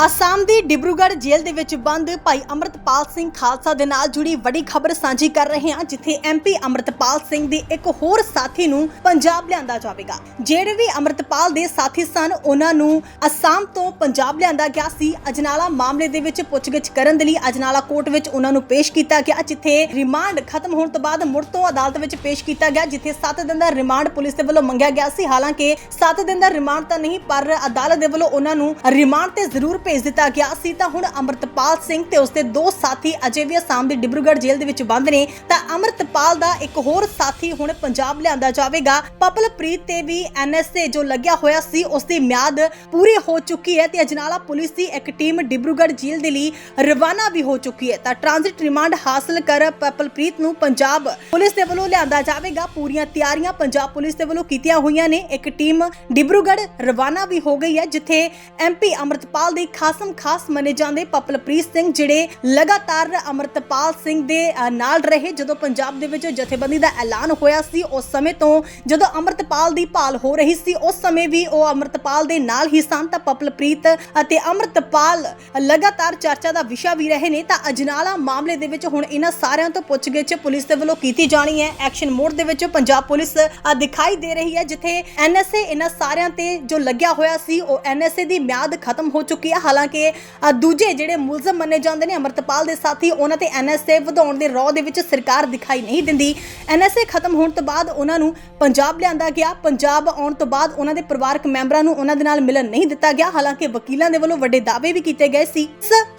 a Assam ਦੀ ਡਿਬਰੂਗੜ੍ਹ ਜੇਲ੍ਹ ਦੇ ਵਿੱਚ ਬੰਦ ਭਾਈ ਅਮਰਤਪਾਲ ਸਿੰਘ ਖਾਲਸਾ ਦੇ ਨਾਲ ਜੁੜੀ ਵੱਡੀ ਖਬਰ ਸਾਂਝੀ ਕਰ ਰਹੇ ਹਾਂ, ਜਿੱਥੇ ਐਮਪੀ ਅਮਰਤਪਾਲ ਸਿੰਘ ਦੇ ਇੱਕ ਹੋਰ ਸਾਥੀ ਨੂੰ ਪੰਜਾਬ ਲਿਆਂਦਾ ਜਾਵੇਗਾ। ਜਿਹੜੇ ਵੀ ਅਮਰਤਪਾਲ ਦੇ ਸਾਥੀ ਸਨ, ਉਹਨਾਂ ਨੂੰ ਅਸਾਮ ਤੋਂ ਪੰਜਾਬ ਲਿਆਂਦਾ ਗਿਆ ਸੀ। ਅਜਨਾਲਾ ਮਾਮਲੇ ਦੇ ਵਿੱਚ ਪੁੱਛਗਿੱਛ ਕਰਨ ਦੇ ਲਈ ਅਜਨਾਲਾ ਕੋਰਟ ਵਿੱਚ ਉਹਨਾਂ ਨੂੰ ਪੇਸ਼ ਕੀਤਾ ਗਿਆ, ਜਿੱਥੇ ਰਿਮਾਂਡ ਖਤਮ ਹੋਣ ਤੋਂ ਬਾਅਦ ਮੁੜ ਤੋਂ ਅਦਾਲਤ ਵਿੱਚ ਪੇਸ਼ ਕੀਤਾ ਗਿਆ, ਜਿੱਥੇ 7 ਦਿਨ ਦਾ ਰਿਮਾਂਡ ਪੁਲਿਸ ਦੇ ਵੱਲੋਂ ਮੰਗਿਆ ਗਿਆ ਸੀ। ਹਾਲਾਂਕਿ 7 ਦਿਨ ਦਾ ਰਿਮਾਂਡ ਤਾਂ ਨਹੀਂ, ਪਰ ਅਦਾਲਤ ਦੇ ਵੱਲੋਂ ਉਹਨਾਂ ਨੂੰ ਰਿਮਾਂਡ ਤੇ ਜ਼ਰੂਰ ਭੇਜ ਦਿੱਤਾ ਗਿਆ ਸੀ, ਤਾਂ ਹੁਣ ਅਮਰਤਪਾਲ ਸਿੰਘ ਤੇ ਉਸਦੇ ਦੋ ਸਾਥੀ ਅਜੇ ਵੀ ਅਸਾਮ ਦੀ ਡਿਬਰੂਗੜ੍ਹ ਜੇਲ੍ਹ ਦੇ ਵਿੱਚ ਬੰਦ ਨੇ। ਤਾਂ ਅਮਰਤਪਾਲ ਦਾ ਇੱਕ ਹੋਰ ਸਾਥੀ ਹੁਣ ਪੰਜਾਬ ਲਿਆਂਦਾ ਜਾਵੇਗਾ। ਪਪਲਪ੍ਰੀਤ ਤੇ ਵੀ ਐਨਐਸਏ ਜੋ ਲੱਗਿਆ ਹੋਇਆ ਸੀ ਉਸ ਦੀ ਮਿਆਦ ਪੂਰੀ ਹੋ ਚੁੱਕੀ ਹੈ ਤੇ ਅਜਨਾਲਾ ਪੁਲਿਸ ਦੀ ਇੱਕ ਟੀਮ ਡਿਬਰੂਗੜ੍ਹ ਜੇਲ੍ਹ ਦੇ ਲਈ ਰਵਾਨਾ ਵੀ ਹੋ ਚੁੱਕੀ ਹੈ। ਤਾਂ ਟ੍ਰਾਂਜ਼ਿਟ ਰਿਮਾਂਡ ਹਾਸਲ ਕਰ ਪਪਲਪ੍ਰੀਤ ਨੂੰ ਪੰਜਾਬ ਪੁਲਿਸ ਦੇ ਵੱਲੋਂ ਲਿਆਂਦਾ ਜਾਵੇਗਾ। ਪੂਰੀਆਂ ਤਿਆਰੀਆਂ ਪੰਜਾਬ ਪੁਲਿਸ ਦੇ ਵੱਲੋਂ ਕੀਤੀਆਂ ਹੋਈਆਂ ਨੇ। ਇੱਕ ਟੀਮ ਡਿਬਰੂਗੜ੍ਹ ਰਵਾਨਾ ਵੀ ਹੋ ਗਈ ਹੈ, ਜਿੱਥੇ ਐਮਪੀ ਅਮਰਤਪਾਲ ਦੀ ਖਾਸਮ ਖਾਸ ਮੰਨੇ ਜਾਂਦੇ ਪਪਲਪ੍ਰੀਤ ਸਿੰਘ ਜਿਹੜੇ ਲਗਾਤਾਰ ਅਮਰਤਪਾਲ ਸਿੰਘ ਦੇ ਨਾਲ ਰਹੇ ਜਦੋਂ ਪੰਜਾਬ ਦੇ ਵਿੱਚ ਜਥੇਬੰਦੀ ਦਾ ਐਲਾਨ ਹੋਇਆ ਸੀ, ਉਸ ਸਮੇਂ ਤੋਂ ਜਦੋਂ ਅਮਰਤਪਾਲ ਦੀ ਭਾਲ ਹੋ ਰਹੀ ਸੀ, ਉਸ ਸਮੇਂ ਵੀ ਉਹ ਅਮਰਤਪਾਲ ਦੇ ਨਾਲ ਹੀ ਸਨ। ਤਾਂ ਪਪਲਪ੍ਰੀਤ ਅਤੇ ਅਮਰਤਪਾਲ ਲਗਾਤਾਰ ਚਰਚਾ ਦਾ ਵਿਸ਼ਾ ਵੀ ਰਹੇ ਨੇ। ਤਾਂ ਅਜਨਾਲਾ ਮਾਮਲੇ ਦੇ ਵਿੱਚ ਹੁਣ ਇਹਨਾਂ ਸਾਰਿਆਂ ਤੋਂ ਪੁੱਛਗਿੱਛ ਪੁਲਿਸ ਦੇ ਵੱਲੋਂ ਕੀਤੀ ਜਾਣੀ ਹੈ। ਐਕਸ਼ਨ ਮੋਡ ਦੇ ਵਿੱਚ ਪੰਜਾਬ ਪੁਲਿਸ ਦਿਖਾਈ ਦੇ ਰਹੀ ਹੈ, ਜਿੱਥੇ ਐਨਐਸਏ ਇਹਨਾਂ ਸਾਰਿਆਂ ਤੇ ਜੋ ਲੱਗਿਆ ਹੋਇਆ ਸੀ, ਉਹ ਐਨਐਸਏ ਦੀ ਮਿਆਦ ਖਤਮ ਹੋ ਚੁੱਕੀ ਹੈ। ਹਾਲਾਂਕਿ ਅ, ਦੂਜੇ ਜਿਹੜੇ ਮੁਲਜ਼ਮ ਮੰਨੇ ਜਾਂਦੇ ਨੇ ਅਮਰਤਪਾਲ ਦੇ ਸਾਥੀ ਉਹਨਾਂ ਤੇ ਐਨਐਸਏ ਵਧਾਉਣ ਦੇ ਰੌ ਦੇ ਵਿੱਚ ਸਰਕਾਰ ਦਿਖਾਈ ਨਹੀਂ ਦਿੰਦੀ। ਐਨਐਸਏ ਖਤਮ ਹੋਣ ਤੋਂ ਬਾਅਦ ਉਹਨਾਂ ਨੂੰ ਪੰਜਾਬ ਲਿਆਂਦਾ ਗਿਆ। ਪੰਜਾਬ ਆਉਣ ਤੋਂ ਬਾਅਦ ਉਹਨਾਂ ਦੇ ਪਰਿਵਾਰਕ ਮੈਂਬਰਾਂ ਨੂੰ ਉਹਨਾਂ ਦੇ ਨਾਲ ਮਿਲਣ ਨਹੀਂ ਦਿੱਤਾ ਗਿਆ। ਹਾਲਾਂਕਿ ਵਕੀਲਾਂ ਦੇ ਵੱਲੋਂ ਵੱਡੇ ਦਾਅਵੇ ਵੀ ਕੀਤੇ ਗਏ ਸੀ।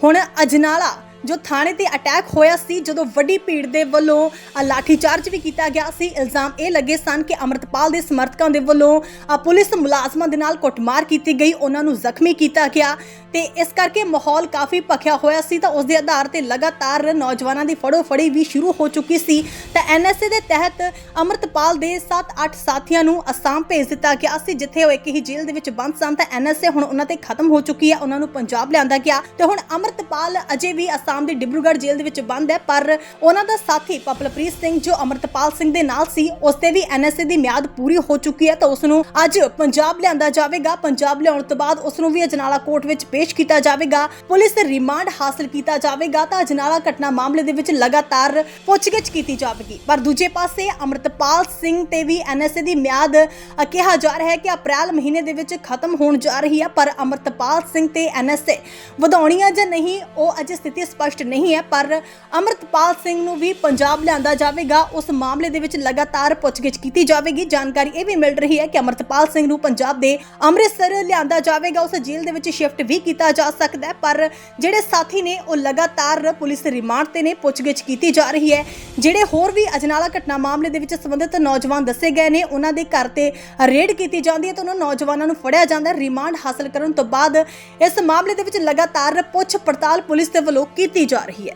ਹੁਣ ਅਜਨਾਲਾ ਜੋ ਥਾਣੇ ਤੇ ਅਟੈਕ ਹੋਇਆ ਸੀ ਜਦੋਂ ਵੱਡੀ ਭੀੜ ਦੇ ਵੱਲੋਂ ਅ, ਵੀ ਕੀਤਾ ਗਿਆ ਸੀ ਇਲਜ਼ਾਮ ਇਹ ਲੱਗੇ ਸਨ ਕਿ ਅਮਰਤਪਾਲ ਦੇ ਸਮਰਥਕਾਂ ਦੇ ਵੱਲੋਂ ਪੁਲਿਸ ਮੁਲਾਜ਼ਮਾਂ ਦੇ ਨਾਲ ਕੁੱਟਮਾਰ ਕੀਤੀ ਗਈ ਉਹਨਾਂ ਨੂੰ ਜ਼ਖਮੀ ਕੀਤਾ ਗਿਆ ਤੇ ਇਸ ਕਰਕੇ ਮਾਹੌਲ ਕਾਫੀ ਭਖਿਆ ਹੋਇਆ ਸੀ ਤਾਂ ਉਸ ਦੇ ਆਧਾਰ ਤੇ ਲਗਾਤਾਰ ਨੌਜਵਾਨਾਂ ਦੀ ਫੜੋ ਫੜੀ ਵੀ ਸ਼ੁਰੂ ਹੋ ਚੁੱਕੀ ਸੀ। ਤਾਂ ਐਨਐਸਏ ਦੇ ਤਹਿਤ ਅਮਰਤਪਾਲ ਦੇ 7-8 ਸਾਥੀਆਂ ਨੂੰ ਅਸਾਮ ਭੇਜ ਦਿੱਤਾ ਗਿਆ ਸੀ ਜਿੱਥੇ ਉਹ ਇੱਕ ਹੀ ਜੇਲ੍ਹ ਦੇ ਵਿੱਚ ਬੰਦ ਸਨ। ਤਾਂ ਐਨਐਸਏ ਹੁਣ ਉਹਨਾਂ ਤੇ ਖਤਮ ਹੋ ਚੁੱਕੀ ਹੈ ਉਹਨਾਂ ਨੂੰ ਪੰਜਾਬ ਲਿਆਂਦਾ ਗਿਆ ਤੇ ਹੁਣ ਅਮਰਤਪਾਲ ਅਜੇ ਵੀ ਅਸਾਮ ਦੀ ਡਿਬਰੂਗੜ੍ਹ ਜੇਲ੍ਹ ਦੇ ਵਿੱਚ ਬੰਦ ਹੈ, ਪਰ ਉਹਨਾਂ ਦਾ ਸਾਥੀ ਪਪਲਪ੍ਰੀਤ ਸਿੰਘ ਜੋ ਅਮਰਤਪਾਲ ਸਿੰਘ ਦੇ ਨਾਲ ਸੀ, ਉਸ ਤੇ ਵੀ ਐਨਐਸਏ ਦੀ ਮਿਆਦ ਪੂਰੀ ਹੋ ਚੁੱਕੀ ਹੈ ਤਾਂ ਉਸ ਨੂੰ ਅੱਜ ਪੰਜਾਬ ਲਿਆਂਦਾ ਜਾਵੇਗਾ। ਪੰਜਾਬ ਲਿਆਉਣ ਤੋਂ ਬਾਅਦ ਉਸ ਨੂੰ ਵੀ ਅਜਨਾਲਾ ਕੋਰਟ ਵਿੱਚ ਪੇਸ਼ ਕੀਤਾ ਜਾਵੇਗਾ। ਪੁਲਿਸ ਰਿਮਾਂਡ ਹਾਸਲ ਕੀਤਾ ਜਾਵੇਗਾ ਤਾਂ ਅਜਨਾਲਾ ਘਟਨਾ ਮਾਮਲੇ ਦੇ ਵਿੱਚ ਲਗਾਤਾਰ ਪੁੱਛਗਿੱਛ ਕੀਤੀ ਜਾਵੇਗੀ। ਪਰ ਦੂਜੇ ਪਾਸੇ ਅਮਰਤਪਾਲ ਸਿੰਘ ਤੇ ਵੀ ਐਨਐਸਏ ਦੀ ਮਿਆਦ ਕਿਹਾ ਜਾ ਰਿਹਾ ਹੈ ਕਿ ਅਪ੍ਰੈਲ ਮਹੀਨੇ ਦੇ ਵਿੱਚ ਖਤਮ ਹੋਣ ਜਾ ਰਹੀ ਹੈ, ਪਰ ਅਮਰਤਪਾਲ ਸਿੰਘ ਤੇ ਐਨਐਸਏ ਵਧਾਉਣੀ ਹੈ ਜਾਂ ਨਹੀਂ, ਉਹ ਅਜੇ ਸਥਿਤੀ ਸਪਸ਼ਟ ਨਹੀਂ ਹੈ, ਪਰ ਅਮਰਤਪਾਲ ਸਿੰਘ ਨੂੰ ਵੀ ਪੰਜਾਬ ਲਿਆਂਦਾ ਜਾਵੇਗਾ। ਉਸ ਮਾਮਲੇ ਦੇ ਵਿੱਚ ਲਗਾਤਾਰ ਪੁੱਛਗਿੱਛ ਕੀਤੀ ਜਾਵੇਗੀ। ਜਾਣਕਾਰੀ ਇਹ ਵੀ ਮਿਲ ਰਹੀ ਹੈ ਕਿ ਅਮਰਤਪਾਲ ਸਿੰਘ ਨੂੰ ਪੰਜਾਬ ਦੇ ਅੰਮ੍ਰਿਤਸਰ ਲਿਆਂਦਾ ਜਾਵੇਗਾ। ਉਸ ਜੇਲ੍ਹ ਦੇ ਵਿੱਚ ਸ਼ਿਫਟ ਵੀ ਕੀਤਾ ਜਾ ਸਕਦਾ ਹੈ, ਪਰ ਜਿਹੜੇ ਸਾਥੀ ਨੇ, ਉਹ ਲਗਾਤਾਰ ਪੁਲਿਸ ਰਿਮਾਂਡ ਤੇ ਨੇ, ਪੁੱਛਗਿੱਛ ਕੀਤੀ ਜਾ ਰਹੀ ਹੈ। ਜਿਹੜੇ ਹੋਰ ਵੀ ਅਜਨਾਲਾ ਘਟਨਾ ਮਾਮਲੇ ਦੇ ਵਿੱਚ ਸੰਬੰਧਿਤ ਨੌਜਵਾਨ ਦੱਸੇ ਗਏ ਨੇ, ਉਹਨਾਂ ਦੇ ਘਰ ਤੇ ਰੇਡ ਕੀਤੀ ਜਾਂਦੀ ਹੈ ਤੇ ਉਹਨਾਂ ਨੌਜਵਾਨਾਂ ਨੂੰ ਫੜਿਆ ਜਾਂਦਾ ਹੈ। ਰਿਮਾਂਡ ਹਾਸਲ ਕਰਨ ਤੋਂ ਬਾਅਦ ਇਸ ਮਾਮਲੇ ਦੇ ਵਿੱਚ ਲਗਾਤਾਰ ਪੁੱਛ ਪੜਤਾਲ ਪੁਲਿਸ ਦੇ ਵੱਲੋਂ ਕੀਤੀ ਕੀਤੀ ਜਾ ਰਹੀ ਹੈ।